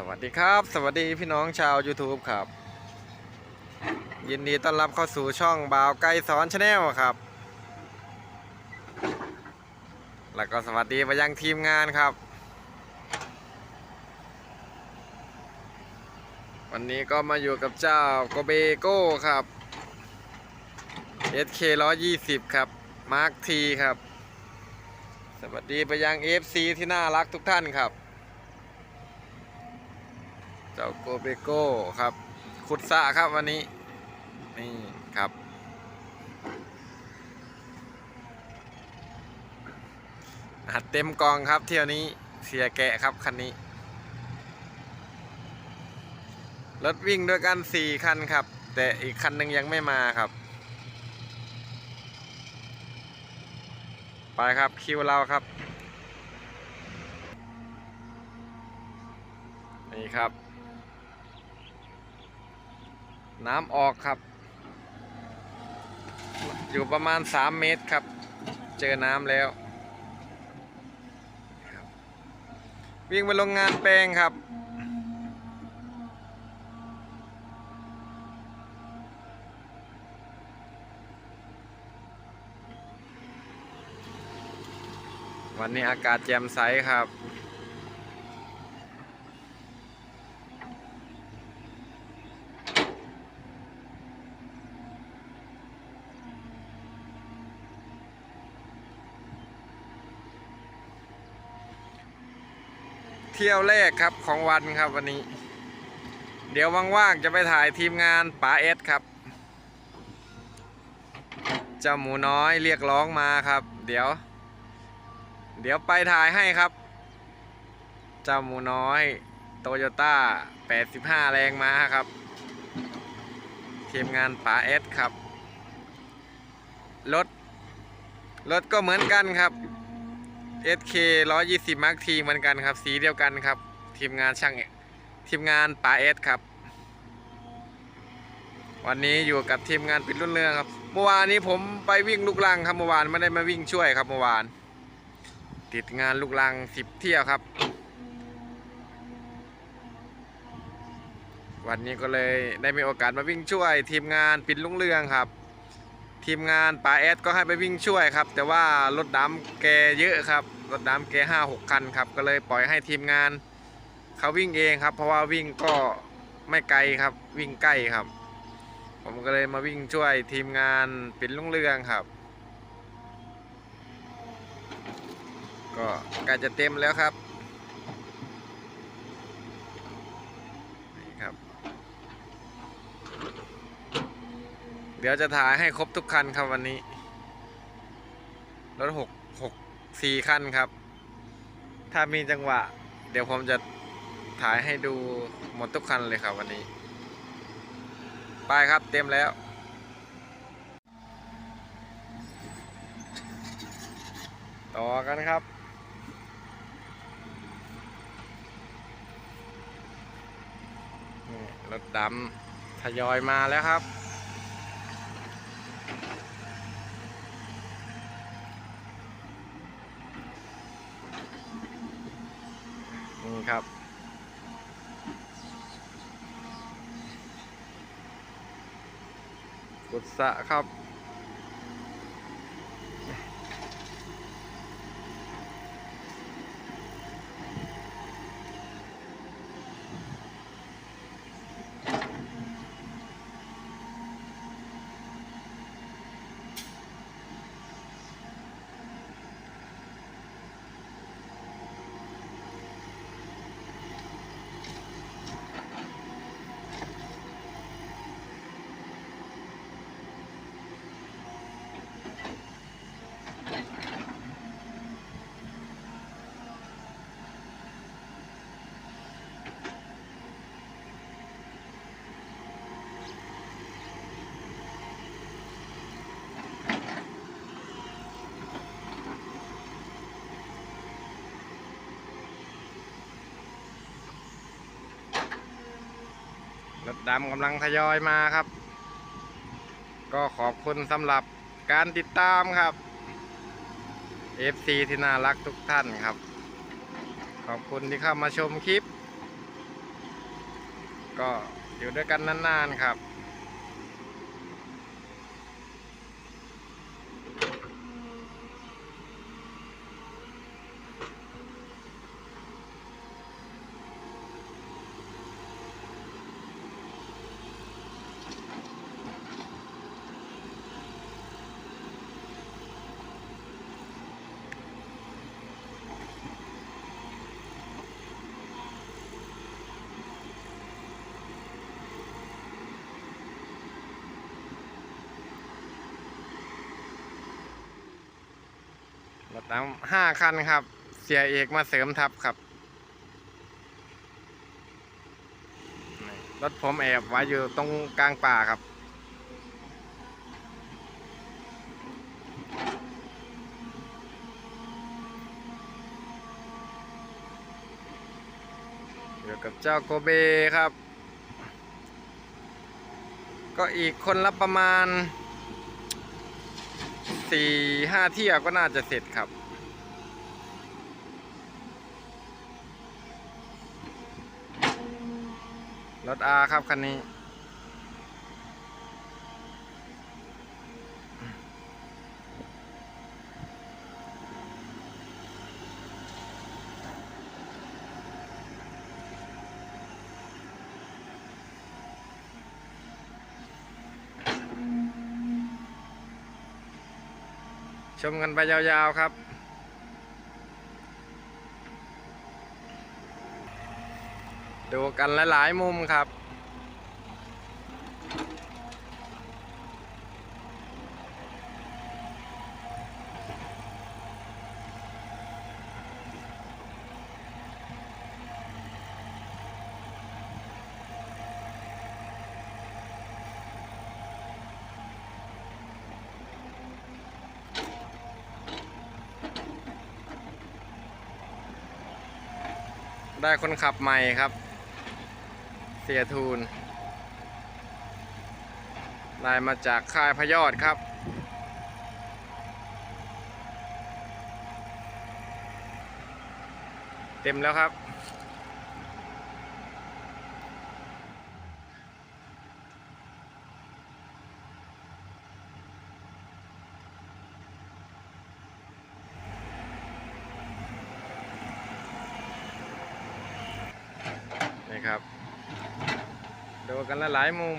สวัสดีครับ สวัสดีพี่น้องชาว YouTube ครับ ยินดีต้อนรับเข้าสู่ช่องบ่าวไก่สอนชาแนลครับ แล้วก็สวัสดีไปยังทีมงานครับ วันนี้ก็มาอยู่กับเจ้าโกเบโก้ครับ SK 120 ครับ Mark T ครับ สวัสดีไปยัง FC ที่น่ารักทุกท่านครับ เจ้าโกเบโก้ครับ ขุดสะครับวันนี้ นี่ครับ หัดเต็มกองครับเที่ยวนี้เสียแกะครับคันนี้ รถวิ่งด้วยกันสี่คันครับ แต่อีกคันหนึ่งยังไม่มาครับ ไปครับคิวเราครับนี่ครับ น้ำออกครับ อยู่ประมาณ 3 เมตรครับ เจอน้ำแล้ววิ่งไปโรงงานแปลงครับ วันนี้อากาศแจ่มใสครับ เที่ยวแรกครับของวันครับวันนี้ เดี๋ยวว่างๆจะไปถ่ายทีมงานป๋าเอสครับ เจ้าหมูน้อยเรียกร้องมาครับ เดี๋ยว เดี๋ยวไปถ่ายให้ครับ เจ้าหมูน้อยโตโยต้า 85 แรงม้าครับ ทีมงานป๋าเอสครับ รถ รถก็เหมือนกันครับ SK 120 Mark T เหมือนกันครับ สีเดียวกันครับ ทีมงานช่างทีมงานป๋าเอสครับ วันนี้อยู่กับทีมงานปิดรุ่นเรืองครับเมื่อวานนี้ผมไปวิ่งลูกลังครับเมื่อวานไม่ได้มาวิ่งช่วยครับเมื่อวาน ติดงานลูกลังสิบเที่ยวครับ วันนี้ก็เลยได้มีโอกาสมาวิ่งช่วย ทีมงานปิดลุ่งเรืองครับ ทีมงานป๋าแอดก็ให้ไปวิ่งช่วยครับ แต่ว่ารถดำแกเยอะครับ รถดำแกห้าหกคันครับ ก็เลยปล่อยให้ทีมงานเขาวิ่งเองครับ เพราะว่าวิ่งก็ไม่ไกลครับ วิ่งใกล้ครับ ผมก็เลยมาวิ่งช่วยทีมงานปิดลุงเรืองครับ ก็ใกล้จะเต็มแล้วครับนี่ครับ เดี๋ยวจะถ่ายให้ครบทุกคันครับวันนี้ รถหกหกสี่คันครับ ถ้ามีจังหวะ เดี๋ยวผมจะถ่ายให้ดูหมดทุกคันเลยครับวันนี้ ไปครับเต็มแล้วต่อกันครับ รถดำทยอยมาแล้วครับ นี่ ครับ กดสะครับ รถดำกำลังทยอยมาครับ ก็ขอบคุณสำหรับการติดตามครับ FC ที่น่ารักทุกท่านครับ ขอบคุณที่เข้ามาชมคลิป ก็อยู่ด้วยกันนานๆครับ รถน้ำห้าคันครับ เสียเอกมาเสริมทัพครับรถผมแอบไว้อยู่ตรงกลางป่าครับอยู่กับเจ้าโกเบครับ ก็อีกคนละประมาณสี่ห้าเที่ยวก็น่าจะเสร็จครับ รถอาครับคันนี้ ชมกันไปยาวๆครับ ดูกันหลายๆมุมครับ ได้คนขับใหม่ครับ สียทูลได้มาจากค่ายพยอดครับ เต็มแล้วครับ นี่ครับ ดูกันหลายมุม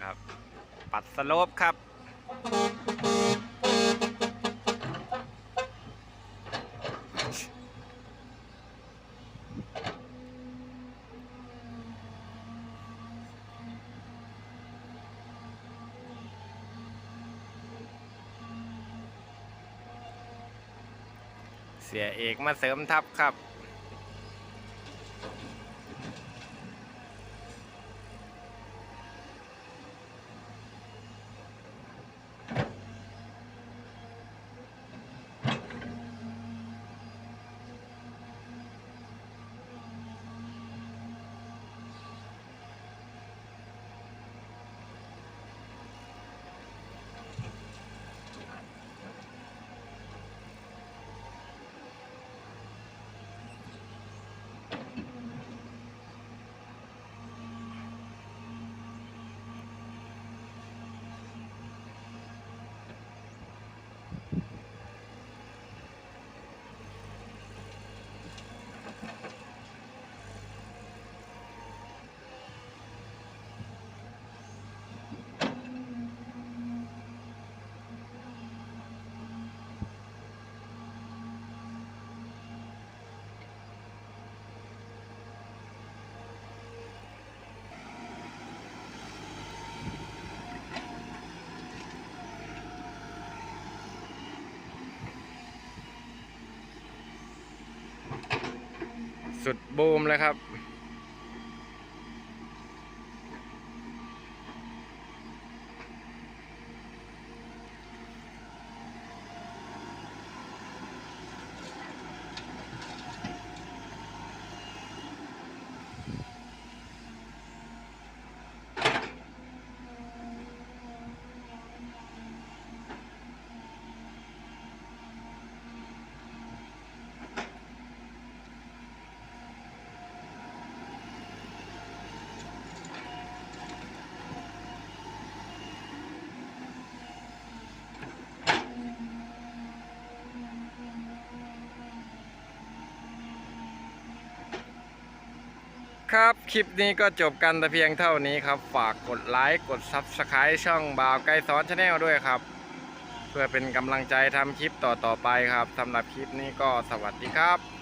ครับ ปัดสโลปครับ สียเอกมาเสริมทัพครับ สุดบูมเลยครับ ครับ คลิปนี้ก็จบกันแต่เพียงเท่านี้ครับ ฝากกดไลค์ กด Subscribe ช่องบ่าวไกลสอนชาแนลด้วยครับ เพื่อเป็นกำลังใจทำคลิปต่อๆไปครับสำหรับคลิปนี้ก็สวัสดีครับ